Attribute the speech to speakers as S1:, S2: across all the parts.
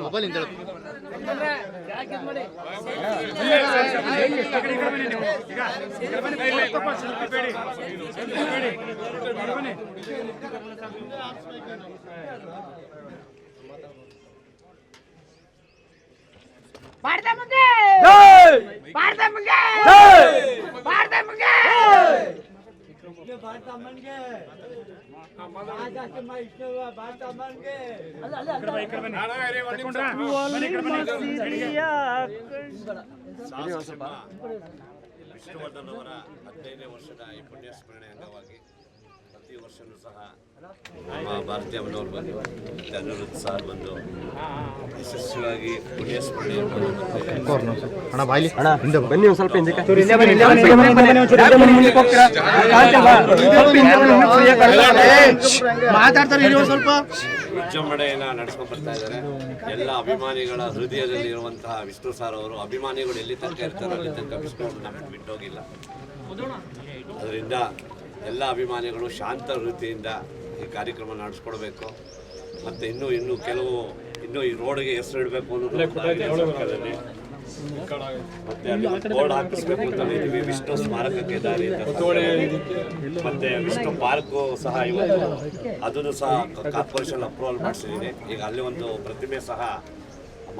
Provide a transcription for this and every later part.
S1: Mobile ಇಂದ
S2: ಭಾರತ ಮುಂದೆ ಭಾರತ ಮುಂದೆ ಭಾರತ ಮುಂದೆ
S3: ವಿಷ್ಣುವರ್ಧನ್ ಅವರ ಹದಿನೈದನೇ ವರ್ಷದ ಈ ಪುಣ್ಯ ಸ್ಮರಣೆ ಅಂಗವಾಗಿ ಪ್ರತಿ ವರ್ಷವೂ ಸಹ ನಮ್ಮ ಭಾರತೀಯ ಅಮ್ಮನವ್ರು ಬಂದು ಮತ್ತು ಸಾರ್ ಬಂದು ಯಶಸ್ವಿಯಾಗಿ ಪುಣ್ಯ ಸ್ಮರಣೆ
S1: ಅಣ್ಣ ಬಾಯ್ಲಿ. ಹಿಂದೆ ಬಾ.
S4: ಬನ್ನಿ ಒಂದ್ ಸ್ವಲ್ಪ ಹಿಂದಕ್ಕೆ.
S1: ಮಾತಾಡ್ತಾರೆ ಇರಿ ಒಂದ್ ಸ್ವಲ್ಪ
S3: ವಿಜೃಂಭಣೆಯನ್ನ ನಡೆಸ್ಕೊಂಡು ಬರ್ತಾ ಇದ್ದಾರೆ. ಎಲ್ಲ ಅಭಿಮಾನಿಗಳ ಹೃದಯದಲ್ಲಿ ಇರುವಂತಹ ವಿಷ್ಣು ಸಾರ್ ಅವರು ಅಭಿಮಾನಿಗಳು ಎಲ್ಲಿ ತನಕ ಇರ್ತಾರೋ ಅಲ್ಲಿ ತನಕ ವಿಷ್ಣು ಅವ್ರು ನಮಗೆ ಬಿಟ್ಟೋಗಿಲ್ಲ. ಅದರಿಂದ ಎಲ್ಲ ಅಭಿಮಾನಿಗಳು ಶಾಂತ ವೃತ್ತಿಯಿಂದ ಈ ಕಾರ್ಯಕ್ರಮ ನಡೆಸ್ಕೊಡ್ಬೇಕು. ಮತ್ತು ಇನ್ನೂ ಇನ್ನೂ ಕೆಲವು ಇನ್ನೂ ಈ ರೋಡ್ಗೆ ಹೆಸರು ಇಡಬೇಕು ಅನ್ನೋದು. ಮತ್ತೆ ಅಲ್ಲಿ ಬೋರ್ಡ್ ಹಾಕಿಸ್ಬೇಕು ಅಂತ ವಿಷ್ಣು ಸ್ಮಾರಕಕ್ಕೆ ದಾರಿ ಮತ್ತೆ ವಿಷ್ಣು ಪಾರ್ಕು ಸಹ ಇವತ್ತು ಅದನ್ನು ಸಹ ಕಾರ್ಪೊರೇಷನ್ ಅಪ್ರೂವಲ್ ಮಾಡಿಸಿದ್ದೀನಿ ಈಗ ಅಲ್ಲಿ ಒಂದು ಪ್ರತಿಮೆ ಸಹ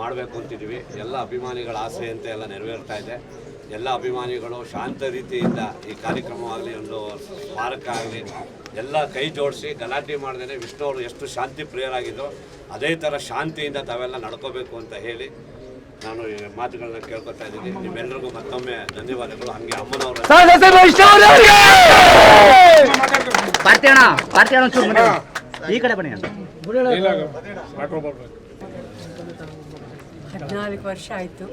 S3: ಮಾಡಬೇಕು ಅಂತಿದ್ದೀವಿ ಎಲ್ಲ ಅಭಿಮಾನಿಗಳ ಆಸೆ ಅಂತ ಎಲ್ಲ ನೆರವೇರ್ತಾ ಇದೆ. ಎಲ್ಲ ಅಭಿಮಾನಿಗಳು ಶಾಂತ ರೀತಿಯಿಂದ ಈ ಕಾರ್ಯಕ್ರಮವಾಗಲಿ ಒಂದು ಸ್ಮಾರಕ ಆಗಲಿ ಎಲ್ಲ ಕೈ ಜೋಡಿಸಿ ಗಲಾಟೆ ಮಾಡ್ದೇ ವಿಷ್ಣು ಅವರು ಎಷ್ಟು ಶಾಂತಿ ಪ್ರಿಯರಾಗಿದ್ದೋ ಅದೇ ಥರ ಶಾಂತಿಯಿಂದ ತಾವೆಲ್ಲ ನಡ್ಕೋಬೇಕು ಅಂತ ಹೇಳಿ ನಾನು ಈ ಮಾತುಗಳನ್ನ ಕೇಳ್ಕೊತಾ ಇದ್ದೀನಿ. ನಿಮ್ಮೆಲ್ಲರಿಗೂ ಮತ್ತೊಮ್ಮೆ ಧನ್ಯವಾದಗಳು. ಹಂಗೆ ಅಮ್ಮನವರು
S2: ಈ ಕಡೆ ಬನ್ನಿ.
S5: ಹದಿನಾಲ್ಕು ವರ್ಷ ಆಯಿತು.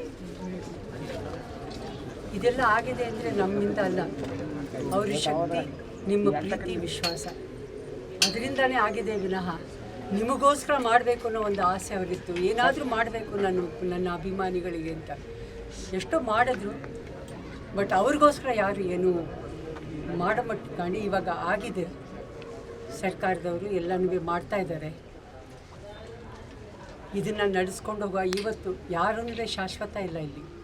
S5: ಇದೆಲ್ಲ ಆಗಿದೆ ಅಂದರೆ ನಮ್ಮಿಂದ ಅಲ್ಲ. ಅವ್ರ ಶಕ್ತಿ, ನಿಮ್ಮ ಪ್ರೀತಿ ವಿಶ್ವಾಸ. ಅದರಿಂದನೇ ಆಗಿದೆ ವಿನಃ. ನಿಮಗೋಸ್ಕರ ಮಾಡಬೇಕು ಅನ್ನೋ ಒಂದು ಆಸೆ ಅವರಿತ್ತು. ಏನಾದರೂ ಮಾಡಬೇಕು ನಾನು ನನ್ನ ಅಭಿಮಾನಿಗಳಿಗೆ ಅಂತ. ಎಷ್ಟೋ ಮಾಡಿದ್ರು, ಬಟ್ ಅವ್ರಿಗೋಸ್ಕರ ಯಾರು ಏನು ಮಾಡೋ ಮಟ್ಟ ಕಾಣಿ ಇವಾಗ ಆಗಿದೆ. ಸರ್ಕಾರದವರು ಎಲ್ಲನೂ ಮಾಡ್ತಾ ಇದ್ದಾರೆ. ಇದನ್ನು ನಡೆಸ್ಕೊಂಡು ಹೋಗುವ ಇವತ್ತು ಯಾರನ್ನೂ ಶಾಶ್ವತ ಇಲ್ಲ ಇಲ್ಲಿ.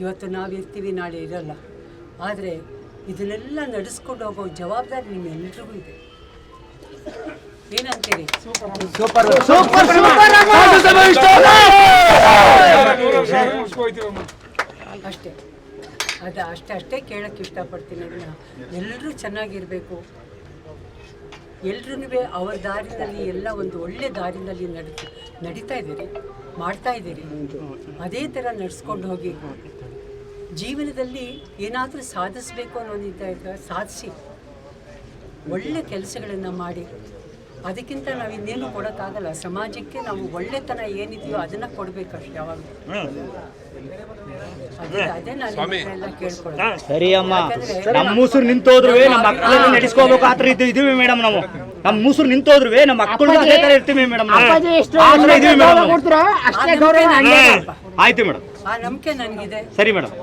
S5: ಇವತ್ತು ನಾವಿರ್ತೀವಿ ನಾಳೆ ಇರಲ್ಲ. ಆದರೆ ಇದನ್ನೆಲ್ಲ ನಡೆಸ್ಕೊಂಡು ಹೋಗೋ ಜವಾಬ್ದಾರಿ ನಿಮ್ಮೆಲ್ರಿಗೂ ಇದೆ. ಏನಂತೀರಿ? ಅಷ್ಟೇ. ಅದು ಅಷ್ಟೇ ಅಷ್ಟೇ ಕೇಳೋಕ್ಕೆ ಇಷ್ಟಪಡ್ತೀನಿ ಅದನ್ನ ಎಲ್ಲರೂ ಚೆನ್ನಾಗಿರಬೇಕು. ಎಲ್ರೂ ಅವರ ದಾರಿನಲ್ಲಿ ಎಲ್ಲ ಒಂದು ಒಳ್ಳೆ ದಾರಿನಲ್ಲಿ ನಡಿ ನಡೀತಾ ಇದ್ದೀರಿ ಮಾಡ್ತಾ ಇದ್ದೀರಿ. ಅದೇ ಥರ ನಡೆಸ್ಕೊಂಡು ಹೋಗಿ ಜೀವನದಲ್ಲಿ ಏನಾದರೂ ಸಾಧಿಸಬೇಕು ಅನ್ನೋದಿದ್ದಾಗ ಸಾಧಿಸಿ ಒಳ್ಳೆ ಕೆಲಸಗಳನ್ನು ಮಾಡಿ ಅದಕ್ಕಿಂತ ನಾವು ಇನ್ನೇನು ಕೊಡೋಕ್ಕಾಗಲ್ಲ. ಸಮಾಜಕ್ಕೆ ನಾವು ಒಳ್ಳೆತನ ಏನಿದೆಯೋ ಅದನ್ನು ಕೊಡಬೇಕಷ್ಟು ಯಾವಾಗ ಅದೇ ಅದೇ ನಾನು ಎಲ್ಲ ಕೇಳ್ಕೊಳ್ಳೋದು.
S2: ಸರಿ ಅಮ್ಮ. ನಮ್ಮ ಮೂಸರು ನಿಂತೋದ್ರು ನಮ್ಮ ಮಕ್ಕಳನ್ನ ನಡೆಸ್ಕೋಬೇಕು ಆ ಥರ ಇದೀವಿ ಮೇಡಮ್ ನಾವು. ನಮ್ಮ ಮೂಸರು ನಿಂತೋದ್ರು ನಮ್ಮ ಮಕ್ಕಳು ಅದೇ ಥರ ಇರ್ತೀವಿ ಮೇಡಮ್ ಆ ಥರ ಇದೀವಿ ಮೇಡಮ್. ಆಯ್ತು ಮೇಡಮ್.
S5: ಆ ನಂಬಿಕೆ ನನಗಿದೆ.
S2: ಸರಿ ಮೇಡಮ್.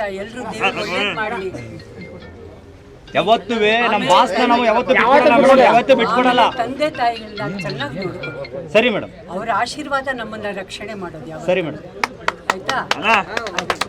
S5: ಆಯ್ತಾ ಎಲ್ರು ಮಾಡ್ಲಿ.
S2: ಯಾವತ್ತೂ ನಮ್ಮ ಬಾಸ್ನ ನಾವು ಯಾವತ್ತೂ ಬಿಟ್ಕೊಡಲ್ಲ ಯಾವತ್ತೂ ಬಿಟ್ಕೊಡಲ್ಲ.
S5: ತಂದೆ ತಾಯಿಗಳನ್ನ ಚೆನ್ನಾಗಿ ನೋಡ್ಕೊ
S2: ಸರಿ ಮೇಡಮ್.
S5: ಅವರ ಆಶೀರ್ವಾದ ನಮ್ಮನ್ನ ರಕ್ಷಣೆ ಮಾಡೋದು ಯಾವ
S2: ಸರಿ ಮೇಡಮ್.
S5: ಆಯ್ತಾ? ಆಯ್ತು.